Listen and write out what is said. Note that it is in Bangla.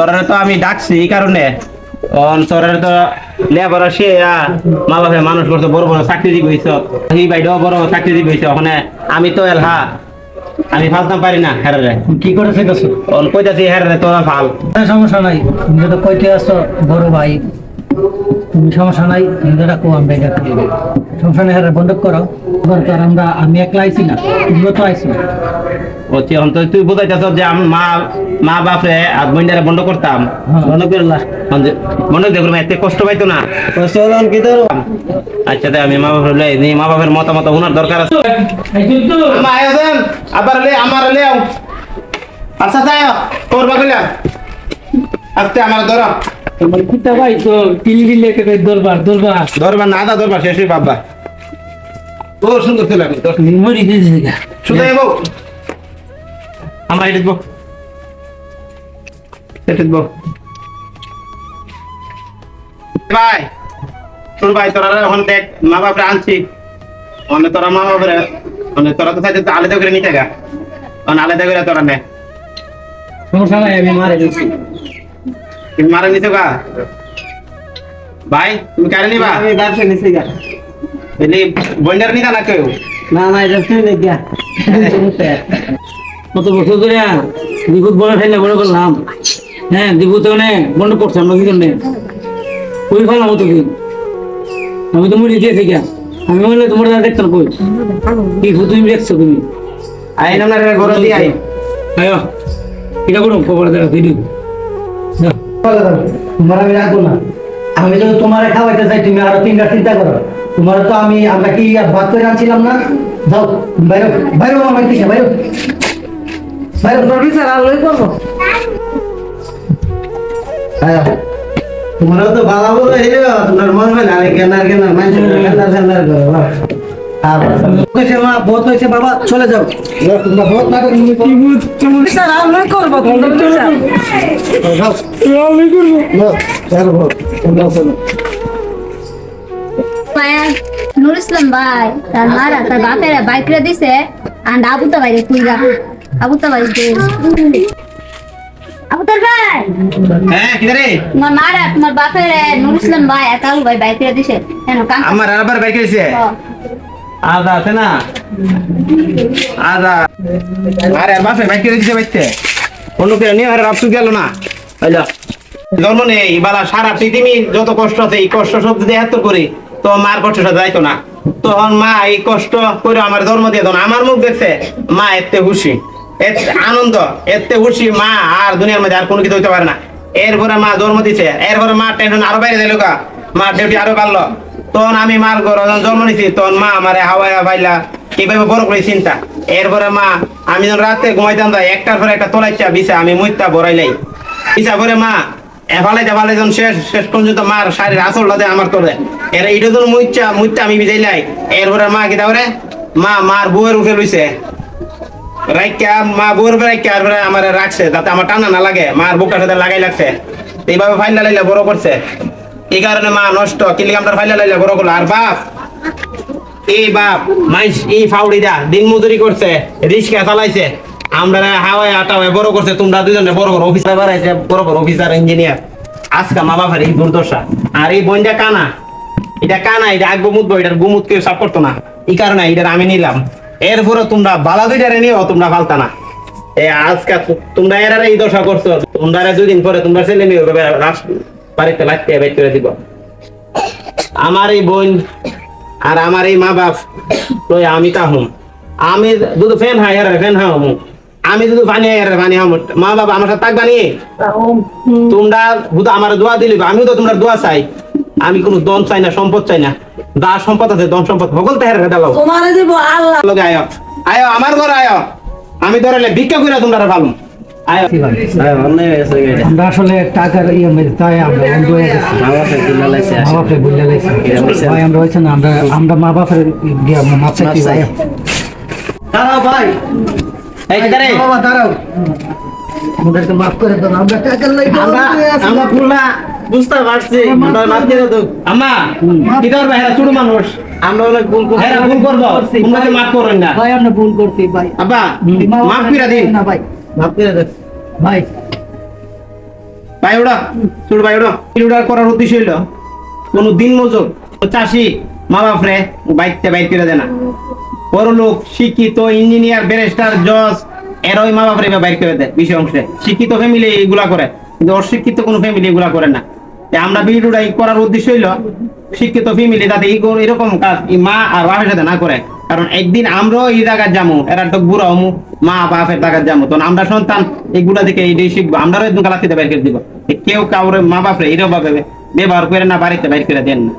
তোরা তো আমি ডাকছি এই কারণে। তোরা তো লেবার সে মা বাপে মানুষ করতে বড় বড় চাকরি দিব হইছ। এই বাইডও বড় চাকরি দিব হইছ ওখানে আমি তো এলহা আমি ফালতাম পারি না হেরে কি করে চাইতেছো অন কইতাছি হেরে তোরা ফাল। সমস্যা নাই তুমি যেটা কইতে আসছো বড় ভাই তুমি সমস্যা নাই তুমি কো আমরা করি হারে বন্ধ করো। দরকার আমরা আমি একলা আইছি না তুমিও তো আইছো অতি অন্ত তুই বুঝাইতেছ যে আমি মা মা বাপরে আর বন্ডারে বন্ধ করতাম। হ্যাঁ। বন্ধ করলা বন্ধ দেখলাম এতে কষ্ট পাইতো না। কষ্ট হলো কি তোর আচ্ছা তাই আমি মা বাপের লই নি মা বাপের মতামত ওনার দরকার আছে। আমা আয়োজন আবার লে আমার লে আচ্ছা তাই তোর বাগলা আস্তে আমার ধর। কিতা ভাই তো লেকে দরবার দরবার। ধরবা না দা শেষ বাবা সুন্দর ছিল আমি তোর মরি দিয়েছে শুধু এবো আমরা এটা দিব এটা দিব ভাই শুন ভাই তোরা এখন দেখ মা বাপরে আনছি। মানে তোরা মা বাপরে মানে তোরা তো চাইতে আলাদা করে নিতে গা। আলাদা করে তোরা নে। সমস্যা নাই আমি মারে তুমি মারা নিছো গা। ভাই তুমি কারে নিবা? আমি ব্যবসা নিছি গা। এলি বন্ডার নিতা না কেউ না না এটা তুই দেখ গা কত বছর ধরে দিবুত বড় ঠাইলে বড় করলাম। হ্যাঁ অনেক বন্ধ করছে আমরা কি জন্য? কই ফেলাম তো কি আমি তো মুড়ি দিয়ে থেকে আমি বললে তোমার দাদা দেখতাম কই? কি তুমি দেখছ তুমি? আইন আপনার ঘর দিয়ে আই আয়ো এটা করো খবর দেখা ভিডিও তোমার আমি রাখব না আমি যদি তোমার খাওয়াইতে চাই তুমি আরও তিনটা চিন্তা করো। তোমার তো আমি আমরা কি ভাত করে আনছিলাম না? যাও বাইরে বাইরে আমার থেকে বাইরে বাইরে প্রফেসর আলোই করব? আয়া তোমার তো বাবা বলে তোমার মন হয় না কেনার কেনার মানুষ কেনার কেনার করো বহুত হয়েছে বাবা চলে যাও কি আমি করব নুর ইসলাম ভাই তার মারা তার বাপের বাইক রে দিছে আর আবুতা ভাই রে কুইরা আবুতা ভাই দে আবুতার ভাই হ্যাঁ কিদারে তোমার মারা তোমার বাপের নুর ইসলাম ভাই একাল ভাই বাইক রে দিছে কেন কাম আমার আবার বাইক হয়েছে আদা আছে না? আদা। আরে বাপে বাইক দিতে বাইতে। অন্য নিয়ে, আর গেল না। জন্ম নেই বালা সারা পৃথিবী যত কষ্ট আছে, এই কষ্ট সব যদি এত করি, তো মার যাইতো না। তখন মা এই কষ্ট করে আমার দিয়ে আমার মুখ দেখছে, মা এতে খুশি আনন্দ, এতে খুশি মা আর দুনিয়ার মধ্যে আর কোনো কিছু হইতে পারে না। এরপরে মা জন্ম দিছে, এরপরে মা টেনশন আরও বাইরে দিল মা ডিউটি আরও বাড়লো। তখন আমি মার ঘর জন্ম নিছি, তখন মা আমারে হাওয়ায় বাইলা কীভাবে বড় করে চিন্তা? এরপরে মা, আমি যখন রাতে ঘুমাইতাম যাই একটার পরে একটা তোলাইছা বিছা, আমি মুইতা বড়াইলাই বিছা করে মা এফালে দেফালে যখন শেষ শেষ পর্যন্ত মার শাড়ির আসলটা দেয় আমার তোলে। এর এইটা যখন মুইচ্ছা মুইতা আমি বিজাইলাই এরপরে মা কি তারপরে মা, মার বউয়ের উঠে লইছে। রাইকা মা বউর রাইকা আর আমার রাখছে, যাতে আমার টানা না লাগে, মার বুকটা সাথে লাগাই লাগছে। এইভাবে ফাইনাল লাইলে বড় করছে। এই কারণে মা নষ্ট। কিলিগামটার ফাইনাল লাইলে বড় করল আর বাপ, এই বাপ, মাইস, এই দিন মজুরি করছে, রিক্সা চালাইছে। আমরা হাওয়ায় বড় করছে, তোমরা দুজনে বড় বড় অফিসার বাড়াইছে বড় বড় অফিসার ইঞ্জিনিয়ার আজকা মা বাবার এই দুর্দশা। আর এই কানা। এটা কানা, এটা আগ এটার গুমুত কেউ সাপ করতো না। এই কারণে এটার আমি নিলাম। এরপরে তোমরা বালা দুইটারে নিও, তোমরা ফালতা না। এ আজকা তোমরা এর এই দশা করছ তোমরা দুদিন পরে তোমরা ছেলে মেয়ে বাড়িতে লাগতে বের করে দিব। আমার এই বোন আর আমার এই মা বাপ লই আমি তাহুম আমি দুধ ফ্যান হাই আর ফ্যান হাম আমি যদি পানি হাই আর পানি হাম মা বাবা আমার সাথে থাকবা নি? তোমরা আমার দোয়া দিলি আমিও তো তোমরা দোয়া চাই। আমি কোনো দন চাই না সম্পদ চাই না। দা সম্পদ আছে দন সম্পদ। সকল তো হেরে দাও তোমারে দিব আল্লাহ। লগে আয়। আয় আমার ঘর আয়। আমি ধরলে ভিক্ষা করে তোমরা ভালো আমরা আসলে টাকার ইয়ে তাই আমরা বন্ধ হয়ে গেছি। মা বাপরে বুঝলে লাইছি ভাই আমরা হয়েছে না আমরা আমরা মা বাপের আমরা মাপ চাইছি ভাই? দাঁড়াও ভাই। এই কিদারে বাবা দাঁড়াও। আমাদেরকে মাফ করে দাও আমরা টাকার লাগি আমরা আমরা পুরনা বুঝতে পারছি। আমরা মাপ দিয়ে দাও। আম্মা কি করবে? হেরা ছোট মানুষ। আমরা অনেক ভুল করব হেরা ভুল করব। তোমরা মাফ করেন না। ভাই আমরা ভুল করছি ভাই। আব্বা মাফ করে দিন। না ভাই। শিক্ষিত জজ মা বাইক অংশে। শিক্ষিত ফ্যামিলি এগুলা করে, কিন্তু অশিক্ষিত কোনো ফ্যামিলি এগুলা করে না। আমরা ভিডিওটা করার উদ্দেশ্য হইল, শিক্ষিত ফ্যামিলি তাতে এরকম কাজ মা আর বাপের সাথে না করে। কারণ একদিন আমরাও এই জায়গায় যাব এরা তো বুড়া হমু মা বাপের জায়গায় যাব তখন আমরা সন্তান এইগুলা থেকে এই শিখব আমরাও একদম গালাতিতে বাইর করে দিব। কেউ কাউরে মা বাপরে এরাও ভাবে ব্যবহার করে না, বাড়িতে বাইর করে দেন না।